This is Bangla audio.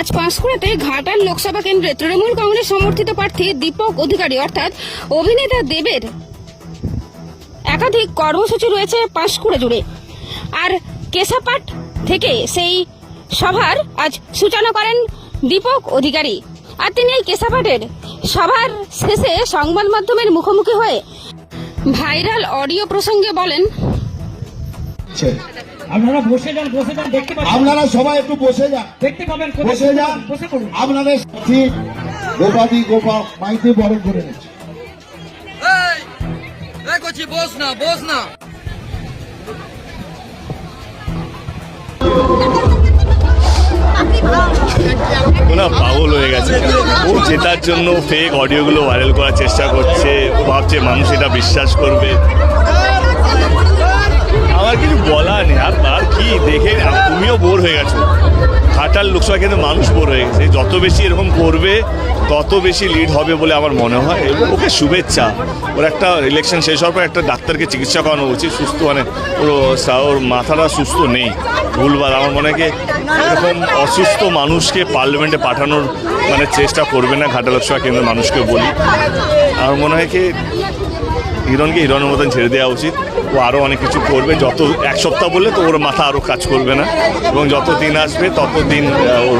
আজ পাঁশকুড়াতে ঘাটাল লোকসভা কেন্দ্রে তৃণমূল কংগ্রেস সমর্থিত প্রার্থী দীপক অধিকারী, অর্থাৎ অভিনেতা দেবের একাধিক কর্মসূচি রয়েছে পাঁশকুড়া জুড়ে আর কেশাপাট থেকে সেই সভার আজ সূচনা করেন দীপক অধিকারী আর তিনি এই কেশাপাটের সভার শেষে সংবাদ মাধ্যমের মুখোমুখি হয়ে ভাইরাল অডিও প্রসঙ্গে বলেন হচ্ছে। আপনারা বসে যান বসে যান দেখতে পাচ্ছেন। আপনারা সবাই একটু বসে যান। দেখতে পাবেন বসে যান। বসে করুন আপনাদের সাথী গোপাদি গোপা মাইতে বরণ করে নিচ্ছে। এই এই করছি বস না বস না। ও না পাগল হয়ে গেছে। ও জেতার জন্য ফেক অডিওগুলো ভাইরাল করার চেষ্টা করছে। ও ভাবছে মানুষ এটা বিশ্বাস করবে। বোর হয়ে গেছো। ঘাটাল লোকসভা কেন্দ্রে মানুষ বোর হয়ে গেছে। যত বেশি এরকম করবে, তত বেশি লিড হবে বলে আমার মনে হয়। এবং ওকে শুভেচ্ছা। ওর একটা ইলেকশন শেষ হওয়ার পর একটা ডাক্তারকে চিকিৎসা করানো উচিত। সুস্থ মানে ওর ওর মাথাটা সুস্থ নেই। ভুলভাল আমার মনে হয় এরকম অসুস্থ মানুষকে পার্লামেন্টে পাঠানোর মানে চেষ্টা করবে না ঘাটাল লোকসভা কেন্দ্রের মানুষকে বলি। আমার মনে হয় কি, হিরণকে হিরণের মতন ছেড়ে দেওয়া উচিত। ও আরও অনেক কিছু করবে। যত এক সপ্তাহ বললে তো ওর মাথা আরও কাজ করবে না। এবং যত দিন আসবে তত দিন আহ, ওর